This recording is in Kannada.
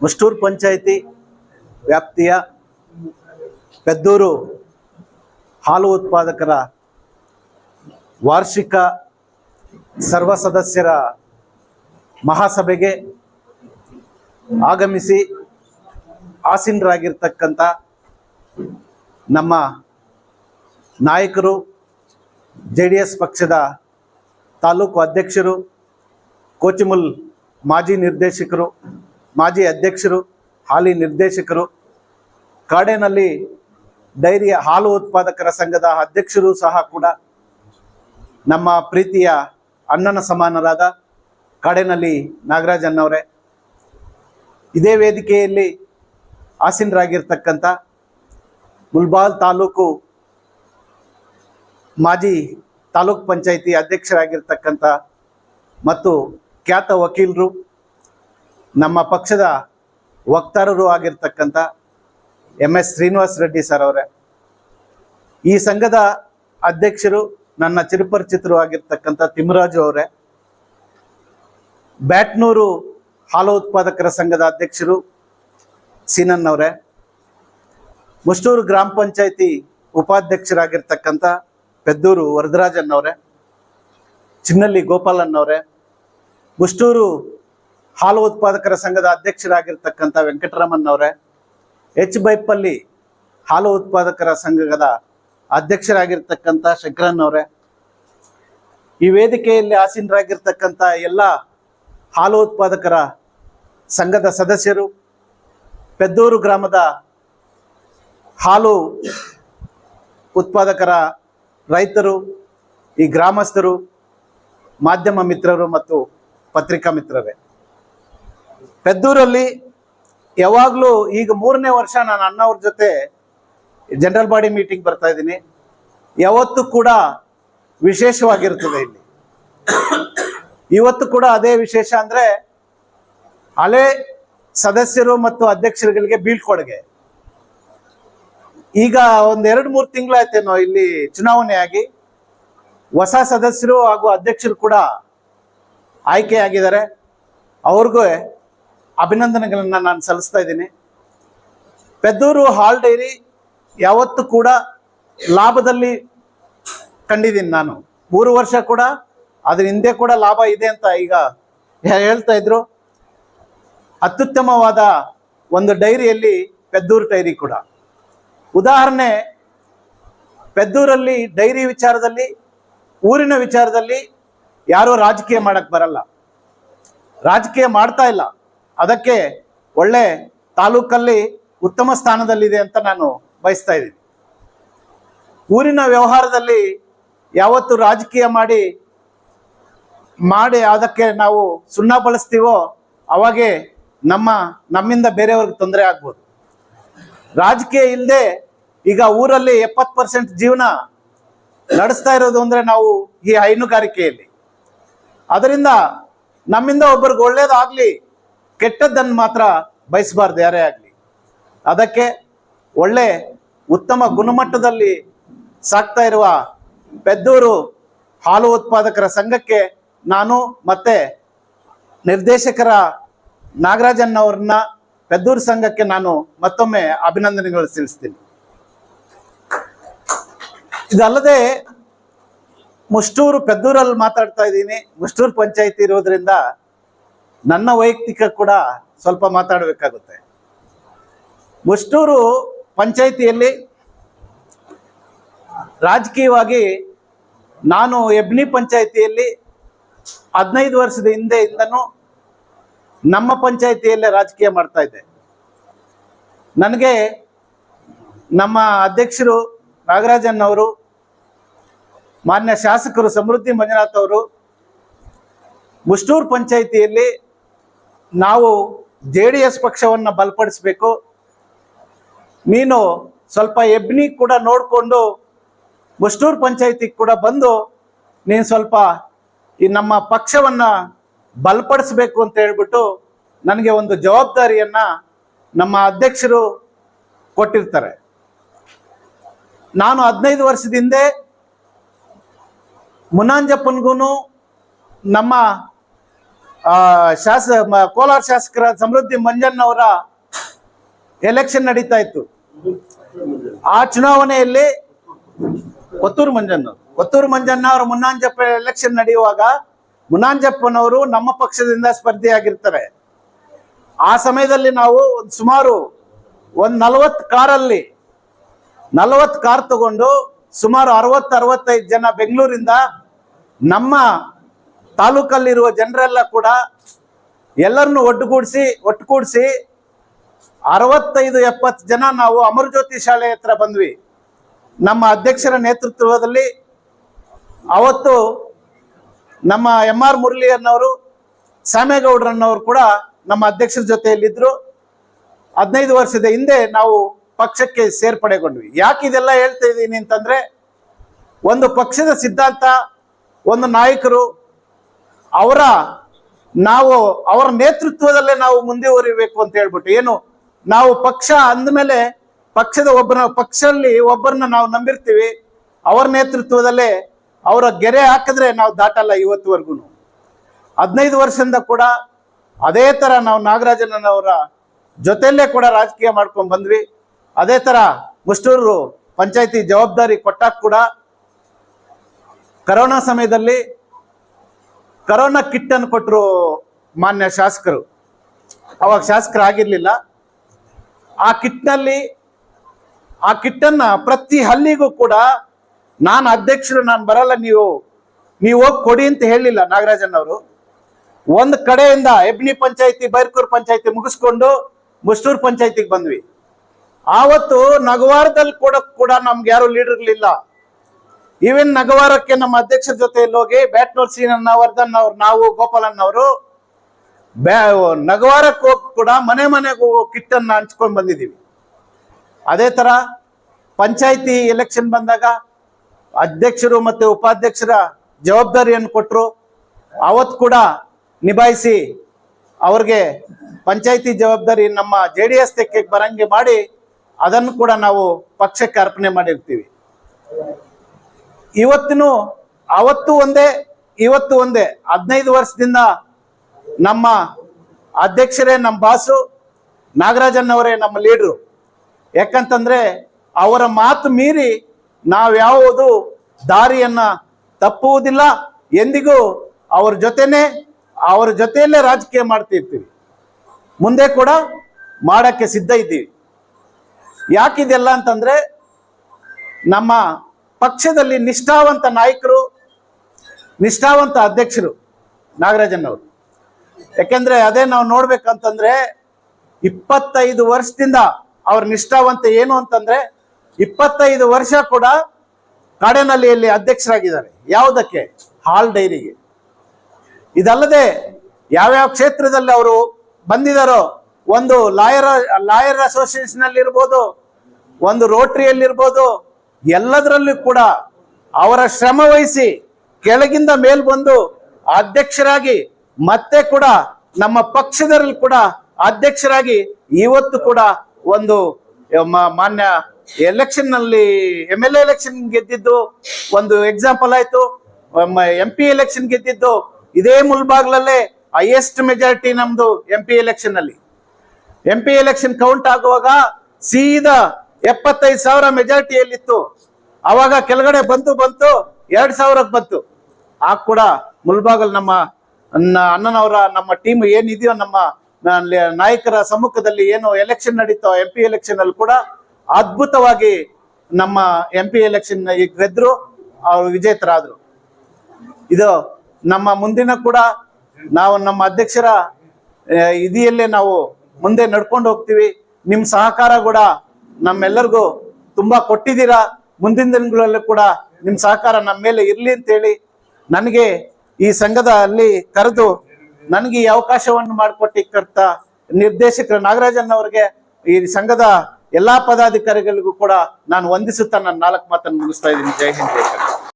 ಮುಷ್ಟೂರು ಪಂಚಾಯಿತಿ ವ್ಯಾಪ್ತಿಯ ಪೆದ್ದೂರು ಹಾಲು ಉತ್ಪಾದಕರ ವಾರ್ಷಿಕ ಸರ್ವ ಸದಸ್ಯರ ಮಹಾಸಭೆಗೆ ಆಗಮಿಸಿ ಆಸೀನರಾಗಿರ್ತಕ್ಕಂಥ ನಮ್ಮ ನಾಯಕರು ಜೆ ಪಕ್ಷದ ತಾಲೂಕು ಅಧ್ಯಕ್ಷರು, ಕೋಚಿಮುಲ್ ಮಾಜಿ ನಿರ್ದೇಶಕರು, ಮಾಜಿ ಅಧ್ಯಕ್ಷರು, ಹಾಲಿ ನಿರ್ದೇಶಕರು, ಕಾಡೇನಲ್ಲಿ ಡೈರಿಯ ಹಾಲು ಉತ್ಪಾದಕರ ಸಂಘದ ಅಧ್ಯಕ್ಷರು ಸಹ ಕೂಡ ನಮ್ಮ ಪ್ರೀತಿಯ ಅಣ್ಣನ ಸಮಾನರಾದ ಕಾಡೇನಲ್ಲಿ ನಾಗರಾಜ್ ಅನ್ನವರೇ ಇದೇ ವೇದಿಕೆಯಲ್ಲಿ ಆಸೀನರಾಗಿರ್ತಕ್ಕಂಥ ಮುಲ್ಬಾಲ್ ತಾಲೂಕು ಮಾಜಿ ತಾಲೂಕ್ ಪಂಚಾಯಿತಿ ಅಧ್ಯಕ್ಷರಾಗಿರ್ತಕ್ಕಂಥ ಮತ್ತು ಖ್ಯಾತ ವಕೀಲರು, ನಮ್ಮ ಪಕ್ಷದ ವಕ್ತಾರರು ಆಗಿರ್ತಕ್ಕಂಥ M S Srinivas Reddy sir ಅವರೇ. ಈ ಸಂಘದ ಅಧ್ಯಕ್ಷರು ನನ್ನ ಚಿರುಪರಿಚಿತರು ಆಗಿರ್ತಕ್ಕಂಥ ತಿಮ್ಮರಾಜು ಅವರೇ. ಬ್ಯಾಟ್ನೂರು ಹಾಲು ಉತ್ಪಾದಕರ ಸಂಘದ ಅಧ್ಯಕ್ಷರು ಸೀನನ್ ಅವರೇ. ಮುಷ್ಟೂರು ಗ್ರಾಮ ಪಂಚಾಯಿತಿ ಉಪಾಧ್ಯಕ್ಷರಾಗಿರ್ತಕ್ಕಂಥ ಪೆದ್ದೂರು ವರದರಾಜನ್ ಅವರೇ. ಚಿನ್ನಳ್ಳಿ ಗೋಪಾಲನ್ ಅವರೇ. ಮುಷ್ಟೂರು ಹಾಲು ಉತ್ಪಾದಕರ ಸಂಘದ ಅಧ್ಯಕ್ಷರಾಗಿರ್ತಕ್ಕಂಥ ವೆಂಕಟರಮನ್ ಅವರೇ, ಎಚ್ ಬೈಪಲ್ಲಿ ಹಾಲು ಉತ್ಪಾದಕರ ಸಂಘದ ಅಧ್ಯಕ್ಷರಾಗಿರ್ತಕ್ಕಂಥ ಶಂಕರನ್ ಅವರೇ, ಈ ವೇದಿಕೆಯಲ್ಲಿ ಆಸೀನರಾಗಿರ್ತಕ್ಕಂಥ ಎಲ್ಲ ಹಾಲು ಉತ್ಪಾದಕರ ಸಂಘದ ಸದಸ್ಯರು, ಪೆದ್ದೂರು ಗ್ರಾಮದ ಹಾಲು ಉತ್ಪಾದಕರ ರೈತರು, ಈ ಗ್ರಾಮಸ್ಥರು, ಮಾಧ್ಯಮ ಮಿತ್ರರು ಮತ್ತು ಪತ್ರಿಕಾ ಮಿತ್ರರೇ. ಪೆದ್ದೂರಲ್ಲಿ ಯಾವಾಗಲೂ ಈಗ ಮೂರನೇ ವರ್ಷ ನಾನು ಅಣ್ಣವ್ರ ಜೊತೆ ಜನರಲ್ ಬಾಡಿ ಮೀಟಿಂಗ್ ಬರ್ತಾ ಇದ್ದೀನಿ. ಯಾವತ್ತೂ ಕೂಡ ವಿಶೇಷವಾಗಿರ್ತದೆ ಇಲ್ಲಿ. ಇವತ್ತು ಕೂಡ ಅದೇ ವಿಶೇಷ ಅಂದ್ರೆ ಹಳೆ ಸದಸ್ಯರು ಮತ್ತು ಅಧ್ಯಕ್ಷರುಗಳಿಗೆ ಬೀಳ್ಕೊಡುಗೆ. ಈಗ ಒಂದು ಎರಡು ಮೂರು ತಿಂಗಳಾಯ್ತೇನೋ ಇಲ್ಲಿ ಚುನಾವಣೆ ಆಗಿ ಹೊಸ ಸದಸ್ಯರು ಹಾಗೂ ಅಧ್ಯಕ್ಷರು ಕೂಡ ಆಯ್ಕೆಯಾಗಿದ್ದಾರೆ ಅವ್ರಿಗೂ ಅಭಿನಂದನೆಗಳನ್ನು ನಾನು ಸಲ್ಲಿಸ್ತಾ ಇದ್ದೀನಿ. ಪೆದ್ದೂರು ಹಾಲ್ ಡೈರಿ ಯಾವತ್ತೂ ಕೂಡ ಲಾಭದಲ್ಲಿ ಕಂಡಿದ್ದೀನಿ ನಾನು. ಮೂರು ವರ್ಷ ಕೂಡ ಅದ್ರ ಹಿಂದೆ ಕೂಡ ಲಾಭ ಇದೆ ಅಂತ ಈಗ ಹೇಳ್ತಾ ಇದ್ರು. ಅತ್ಯುತ್ತಮವಾದ ಒಂದು ಡೈರಿಯಲ್ಲಿ ಪೆದ್ದೂರು ಡೈರಿ ಕೂಡ. ಉದಾಹರಣೆ, ಪೆದ್ದೂರಲ್ಲಿ ಡೈರಿ ವಿಚಾರದಲ್ಲಿ, ಊರಿನ ವಿಚಾರದಲ್ಲಿ ಯಾರೂ ರಾಜಕೀಯ ಮಾಡಕ್ ಬರಲ್ಲ. ರಾಜಕೀಯ ಮಾಡ್ತಾ ಇಲ್ಲ. ಅದಕ್ಕೆ ಒಳ್ಳೆ ತಾಲೂಕಲ್ಲಿ ಉತ್ತಮ ಸ್ಥಾನದಲ್ಲಿದೆ ಅಂತ ನಾನು ಬಯಸ್ತಾ ಇದ್ದೀನಿ. ಊರಿನ ವ್ಯವಹಾರದಲ್ಲಿ ಯಾವತ್ತು ರಾಜಕೀಯ ಮಾಡಿ ಮಾಡಿ ಅದಕ್ಕೆ ನಾವು ಸುಣ್ಣ ಬಳಸ್ತೀವೋ, ಅವಾಗೆ ನಮ್ಮ, ನಮ್ಮಿಂದ ಬೇರೆಯವ್ರಿಗೆ ತೊಂದರೆ ಆಗ್ಬೋದು. ರಾಜಕೀಯ ಇಲ್ಲದೆ ಈಗ ಊರಲ್ಲಿ ಎಪ್ಪತ್ತು ಪರ್ಸೆಂಟ್ ಜೀವನ ನಡೆಸ್ತಾ ಇರೋದು ಅಂದ್ರೆ ನಾವು ಈ ಹೈನುಗಾರಿಕೆಯಲ್ಲಿ. ಅದರಿಂದ ನಮ್ಮಿಂದ ಒಬ್ಬರಿಗೆ ಒಳ್ಳೇದಾಗ್ಲಿ, ಕೆಟ್ಟದ್ದನ್ನು ಮಾತ್ರ ಬಯಸಬಾರ್ದು, ಯಾರೇ ಆಗಲಿ. ಅದಕ್ಕೆ ಒಳ್ಳೆ ಉತ್ತಮ ಗುಣಮಟ್ಟದಲ್ಲಿ ಸಾಕ್ತಾ ಇರುವ ಪೆದ್ದೂರು ಹಾಲು ಉತ್ಪಾದಕರ ಸಂಘಕ್ಕೆ ನಾನು ಮತ್ತೆ ನಿರ್ದೇಶಕರ ನಾಗರಾಜನ್ ಅವ್ರನ್ನ ಪೆದ್ದೂರು ಸಂಘಕ್ಕೆ ನಾನು ಮತ್ತೊಮ್ಮೆ ಅಭಿನಂದನೆಗಳು ತಿಳಿಸ್ತೀನಿ ಇದಲ್ಲದೆ ಮುಷ್ಟೂರು ಪೆದ್ದೂರಲ್ಲಿ ಮಾತಾಡ್ತಾ ಇದ್ದೀನಿ. ಮುಷ್ಟೂರು ಪಂಚಾಯತಿ ಇರೋದ್ರಿಂದ ನನ್ನ ವೈಯಕ್ತಿಕ ಕೂಡ ಸ್ವಲ್ಪ ಮಾತಾಡಬೇಕಾಗುತ್ತೆ. ಮುಷ್ಟೂರು ಪಂಚಾಯಿತಿಯಲ್ಲಿ ರಾಜಕೀಯವಾಗಿ ನಾನು ಎಬ್ನಿ ಪಂಚಾಯಿತಿಯಲ್ಲಿ ಹದಿನೈದು ವರ್ಷದ ಹಿಂದೆಯಿಂದನೂ ನಮ್ಮ ಪಂಚಾಯಿತಿಯಲ್ಲೇ ರಾಜಕೀಯ ಮಾಡ್ತಾ ಇದ್ದೆ. ನನಗೆ ನಮ್ಮ ಅಧ್ಯಕ್ಷರು ನಾಗರಾಜನ್ ಅವರು ಮಾನ್ಯ ಶಾಸಕರು ಸಮೃದ್ಧಿ ಮಂಜುನಾಥ್ ಅವರು, ಮುಷ್ಟೂರು ಪಂಚಾಯಿತಿಯಲ್ಲಿ ನಾವು ಜೆ ಡಿ ಎಸ್ ಪಕ್ಷವನ್ನು ಬಲಪಡಿಸಬೇಕು. ನೀನು ಸ್ವಲ್ಪ ಎಬ್ನಿ ಕೂಡ ನೋಡಿಕೊಂಡು ಮುಷ್ಟೂರು ಪಂಚಾಯಿತಿಗೆ ಕೂಡ ಬಂದು ನೀನು ಸ್ವಲ್ಪ ಈ ನಮ್ಮ ಪಕ್ಷವನ್ನ ಬಲಪಡಿಸಬೇಕು ಅಂತ ಹೇಳ್ಬಿಟ್ಟು ನನಗೆ ಒಂದು ಜವಾಬ್ದಾರಿಯನ್ನ ನಮ್ಮ ಅಧ್ಯಕ್ಷರು ಕೊಟ್ಟಿರ್ತಾರೆ. ನಾನು ಹದಿನೈದು ವರ್ಷದ ಹಿಂದೆ ಮುನಾಂಜಪ್ಪನ್ಗೂ ನಮ್ಮ ಶಾಸ ಕೋಲಾರ ಶಾಸಕರ ಸಮೃದ್ಧಿ ಮಂಜಣ್ಣವರ ಎಲೆಕ್ಷನ್ ನಡೀತಾ ಇತ್ತು. ಆ ಚುನಾವಣೆಯಲ್ಲಿ ಕೊತ್ತೂರು ಮಂಜಣ್ಣ ಕೊತ್ತೂರು ಮಂಜಣ್ಣ ಅವರು ಮುನ್ನಾಂಜಪ್ಪ ಎಲೆಕ್ಷನ್ ನಡೆಯುವಾಗ ಮುನ್ನಾಂಜಪ್ಪನವರು ನಮ್ಮ ಪಕ್ಷದಿಂದ ಸ್ಪರ್ಧಿಯಾಗಿರ್ತಾರೆ. ಆ ಸಮಯದಲ್ಲಿ ನಾವು ಸುಮಾರು ಒಂದ್ ನಲವತ್ತು ಕಾರಲ್ಲಿ, ನಲವತ್ತು ಕಾರ್ ತಗೊಂಡು ಸುಮಾರು ಅರವತ್ತು, ಅರವತ್ತೈದು ಜನ ಬೆಂಗಳೂರಿಂದ ನಮ್ಮ ತಾಲೂಕಲ್ಲಿರುವ ಜನರೆಲ್ಲ ಕೂಡ ಎಲ್ಲರನ್ನು ಒಟ್ಟುಗೂಡಿಸಿ ಒಟ್ಟುಗೂಡಿಸಿ ಅರವತ್ತೈದು, ಎಪ್ಪತ್ತು ಜನ ನಾವು ಅಮರಜ್ಯೋತಿ ಶಾಲೆ ಹತ್ರ ಬಂದ್ವಿ. ನಮ್ಮ ಅಧ್ಯಕ್ಷರ ನೇತೃತ್ವದಲ್ಲಿ ಅವತ್ತು ನಮ್ಮ ಎಂ ಆರ್ ಮುರಳಿಯನ್ನವರು ಸಾಮೇಗೌಡರನ್ನವರು ಕೂಡ ನಮ್ಮ ಅಧ್ಯಕ್ಷರ ಜೊತೆಯಲ್ಲಿದ್ದರು ಹದಿನೈದು ವರ್ಷದ ಹಿಂದೆ ನಾವು ಪಕ್ಷಕ್ಕೆ ಸೇರ್ಪಡೆಗೊಂಡ್ವಿ. ಯಾಕೆ ಇದೆಲ್ಲ ಹೇಳ್ತಾ ಇದ್ದೀನಿ ಅಂತಂದ್ರೆ, ಒಂದು ಪಕ್ಷದ ಸಿದ್ಧಾಂತ ಒಂದು ನಾಯಕರು, ಅವರ ನಾವು, ಅವರ ನೇತೃತ್ವದಲ್ಲೇ ನಾವು ಮುಂದುವರಿಬೇಕು ಅಂತ ಹೇಳ್ಬಿಟ್ಟು, ಏನು, ನಾವು ಪಕ್ಷ ಅಂದಮೇಲೆ ಪಕ್ಷದ ಒಬ್ಬರ ಪಕ್ಷದಲ್ಲಿ ಒಬ್ಬರನ್ನ ನಾವು ನಂಬಿರ್ತೀವಿ, ಅವರ ನೇತೃತ್ವದಲ್ಲೇ ಅವರ ಗೆರೆ ಹಾಕಿದ್ರೆ ನಾವು ದಾಟಲ್ಲ ಇವತ್ತುವರೆಗೂ ಹದಿನೈದು ವರ್ಷದಿಂದ ಕೂಡ ಅದೇ ತರ ನಾವು ನಾಗರಾಜನವರ ಜೊತೆಯಲ್ಲೇ ಕೂಡ ರಾಜಕೀಯ ಮಾಡ್ಕೊಂಡು ಬಂದ್ವಿ. ಅದೇ ತರ ಮುಷ್ಟೂರು ಪಂಚಾಯತಿ ಜವಾಬ್ದಾರಿ ಕೊಟ್ಟಾಗ ಕೂಡ ಕರೋನಾ ಸಮಯದಲ್ಲಿ ಕರೋನಾ ಕಿಟ್ ಅನ್ನು ಕೊಟ್ಟರು ಮಾನ್ಯ ಶಾಸಕರು. ಅವಾಗ ಶಾಸಕರಾಗಿರ್ಲಿಲ್ಲ ಆ ಕಿಟ್ನಲ್ಲಿ ಆ ಕಿಟ್ಟನ್ನು ಪ್ರತಿ ಹಳ್ಳಿಗೂ ಕೂಡ ನಾನು ಅಧ್ಯಕ್ಷರು, ನಾನು ಬರಲ್ಲ, ನೀವು ನೀವು ಹೋಗಿ ಕೊಡಿ ಅಂತ ಹೇಳಿಲ್ಲ ನಾಗರಾಜನ್ ಅವರು ಒಂದು ಕಡೆಯಿಂದ ಎಬ್ನಿ ಪಂಚಾಯತಿ, ಬೈರ್ಕೂರ್ ಪಂಚಾಯತಿ ಮುಗಿಸ್ಕೊಂಡು ಮುಷ್ಟೂರ್ ಪಂಚಾಯತಿಗೆ ಬಂದ್ವಿ. ಆವತ್ತು ನಗವಾರದಲ್ಲಿ ಕೂಡ ಕೂಡ ನಮ್ಗೆ ಯಾರು ಲೀಡರ್ ಇರ್ಲಿಲ್ಲ. ಈವನ್ ನಗವಾರಕ್ಕೆ ನಮ್ಮ ಅಧ್ಯಕ್ಷರ ಜೊತೆಯಲ್ಲಿ ಹೋಗಿ ಬ್ಯಾಟ್ನೋರ್ ಸೀನನ್ನ ವರ್ಧನ್ ಅವ್ರು, ನಾವು ಗೋಪಾಲನ್ ಅವರು ನಗವಾರಕ್ಕೆ ಹೋಗಿ ಕೂಡ ಮನೆ ಮನೆಗೂ ಕಿಟ್ಟನ್ನ ಹಂಚ್ಕೊಂಡು ಬಂದಿದ್ದೀವಿ. ಅದೇ ತರ ಪಂಚಾಯಿತಿ ಎಲೆಕ್ಷನ್ ಬಂದಾಗ ಅಧ್ಯಕ್ಷರು ಮತ್ತೆ ಉಪಾಧ್ಯಕ್ಷರ ಜವಾಬ್ದಾರಿಯನ್ನು ಕೊಟ್ಟರು ಅವತ್ತು ಕೂಡ ನಿಭಾಯಿಸಿ ಅವ್ರಿಗೆ ಪಂಚಾಯಿತಿ ಜವಾಬ್ದಾರಿ ನಮ್ಮ ಜೆ ಡಿ ಎಸ್ ತೆಕ್ಕೆಗೆ ಬರಂಗೆ ಮಾಡಿ ಅದನ್ನು ಕೂಡ ನಾವು ಪಕ್ಷಕ್ಕೆ ಅರ್ಪಣೆ ಮಾಡಿರ್ತೀವಿ. ಇವತ್ತಿನೂ ಅವತ್ತು ಒಂದೇ, ಇವತ್ತು ಒಂದೇ. ಹದಿನೈದು ವರ್ಷದಿಂದ ನಮ್ಮ ಅಧ್ಯಕ್ಷರೇ ನಮ್ಮ ಬಾಸು, ನಾಗರಾಜನ್ ಅವರೇ ನಮ್ಮ ಲೀಡ್ರು ಯಾಕಂತಂದ್ರೆ ಅವರ ಮಾತು ಮೀರಿ ನಾವ್ಯಾವುದು ದಾರಿಯನ್ನ ತಪ್ಪುವುದಿಲ್ಲ. ಎಂದಿಗೂ ಅವ್ರ ಜೊತೆನೆ, ಅವರ ಜೊತೆಯಲ್ಲೇ ರಾಜಕೀಯ ಮಾಡ್ತಿರ್ತೀವಿ ಮುಂದೆ ಕೂಡ ಮಾಡಕ್ಕೆ ಸಿದ್ಧ ಇದ್ದೀವಿ. ಯಾಕಿದೆಲ್ಲ ಅಂತಂದ್ರೆ ನಮ್ಮ ಪಕ್ಷದಲ್ಲಿ ನಿಷ್ಠಾವಂತ ನಾಯಕರು, ನಿಷ್ಠಾವಂತ ಅಧ್ಯಕ್ಷರು ನಾಗರಾಜನ್ ಅವರು ಯಾಕೆಂದ್ರೆ ಅದೇ ನಾವು ನೋಡ್ಬೇಕಂತಂದ್ರೆ ಇಪ್ಪತ್ತೈದು ವರ್ಷದಿಂದ ಅವ್ರ ನಿಷ್ಠಾವಂತ ಏನು ಅಂತಂದ್ರೆ ಇಪ್ಪತ್ತೈದು ವರ್ಷ ಕೂಡ ಕಾಡೇನಹಳ್ಳಿಯಲ್ಲಿ ಅಧ್ಯಕ್ಷರಾಗಿದ್ದಾರೆ. ಯಾವುದಕ್ಕೆ? ಹಾಲ್ ಡೈರಿಗೆ. ಇದಲ್ಲದೆ ಯಾವ್ಯಾವ ಕ್ಷೇತ್ರದಲ್ಲಿ ಅವರು ಬಂದಿದಾರೋ, ಒಂದು ಲಾಯರ್ ಲಾಯರ್ ಅಸೋಸಿಯೇಷನ್ ಅಲ್ಲಿ ಇರ್ಬೋದು ಒಂದು ರೋಟರಿಯಲ್ಲಿ ಇರ್ಬೋದು ಎಲ್ಲದರಲ್ಲೂ ಕೂಡ ಅವರ ಶ್ರಮ ವಹಿಸಿ ಕೆಳಗಿಂದ ಮೇಲ್ ಬಂದು ಅಧ್ಯಕ್ಷರಾಗಿ ಮತ್ತೆ ಕೂಡ ನಮ್ಮ ಪಕ್ಷದಲ್ಲಿ ಕೂಡ ಅಧ್ಯಕ್ಷರಾಗಿ ಇವತ್ತು ಕೂಡ ಒಂದು ಮಾನ್ಯ ಎಲೆಕ್ಷನ್ನಲ್ಲಿ ಎಂ ಎಲ್ ಎಲೆಕ್ಷನ್ ಗೆದ್ದಿದ್ದು ಒಂದು ಎಕ್ಸಾಂಪಲ್ ಆಯ್ತು. ಎಂ ಪಿ ಎಲೆಕ್ಷನ್ ಗೆದ್ದಿದ್ದು ಇದೇ ಮುಲ್ಬಾಗ್ಲಲ್ಲೇ ಹೈಯೆಸ್ಟ್ ಮೆಜಾರಿಟಿ ನಮ್ದು ಎಂ ಪಿ ಎಲೆಕ್ಷನ್ ಅಲ್ಲಿ. ಎಂ ಪಿ ಎಲೆಕ್ಷನ್ ಕೌಂಟ್ ಆಗುವಾಗ ಸೀದಾ ಎಪ್ಪತ್ತೈದು ಸಾವಿರ ಮೆಜಾರಿಟಿಯಲ್ಲಿತ್ತು. ಅವಾಗ ಕೆಳಗಡೆ ಬಂತು ಬಂತು, ಎರಡ್ ಸಾವಿರಕ್ಕೆ ಬಂತು. ಆಗ ಕೂಡ ಮುಲ್ಬಾಗಲ್ ನಮ್ಮ ಅಣ್ಣನವರ ನಮ್ಮ ಟೀಮ್ ಏನಿದೆಯೋ ನಮ್ಮ ನಾಯಕರ ಸಮ್ಮುಖದಲ್ಲಿ ಏನು ಎಲೆಕ್ಷನ್ ನಡೀತೋ ಎಂ ಪಿ ಎಲೆಕ್ಷನ್ ಅಲ್ಲಿ ಕೂಡ ಅದ್ಭುತವಾಗಿ ನಮ್ಮ ಎಂ ಪಿ ಎಲೆಕ್ಷನ್ ಗೆದ್ರು, ಅವರು ವಿಜೇತರಾದ್ರು. ಇದು ನಮ್ಮ ಮುಂದಿನ ಕೂಡ ನಾವು ನಮ್ಮ ಅಧ್ಯಕ್ಷರ ಇದಿಯಲ್ಲೇ ನಾವು ಮುಂದೆ ನಡ್ಕೊಂಡು ಹೋಗ್ತೀವಿ. ನಿಮ್ ಸಹಕಾರ ಕೂಡ ನಮ್ಮೆಲ್ಲರಿಗೂ ತುಂಬಾ ಕೊಟ್ಟಿದ್ದೀರಾ. ಮುಂದಿನ ದಿನಗಳಲ್ಲೂ ಕೂಡ ನಿಮ್ ಸಹಕಾರ ನಮ್ಮ ಮೇಲೆ ಇರ್ಲಿ ಅಂತೇಳಿ ನನಗೆ ಈ ಸಂಘದ ಅಲ್ಲಿ ಕರೆದು ನನಗೆ ಈ ಅವಕಾಶವನ್ನು ಮಾಡಿಕೊಟ್ಟಿಕ್ಕಂತ ನಿರ್ದೇಶಕರ ನಾಗರಾಜನ್ ಅವರಿಗೆ ಈ ಸಂಘದ ಎಲ್ಲಾ ಪದಾಧಿಕಾರಿಗಳಿಗೂ ಕೂಡ ನಾನು ವಂದಿಸುತ್ತಾ ನನ್ನ ನಾಲ್ಕು ಮಾತನ್ನು ಮುಗಿಸ್ತಾ ಇದ್ದೀನಿ. ಜೈ ಹಿಂದ್, ಜೈ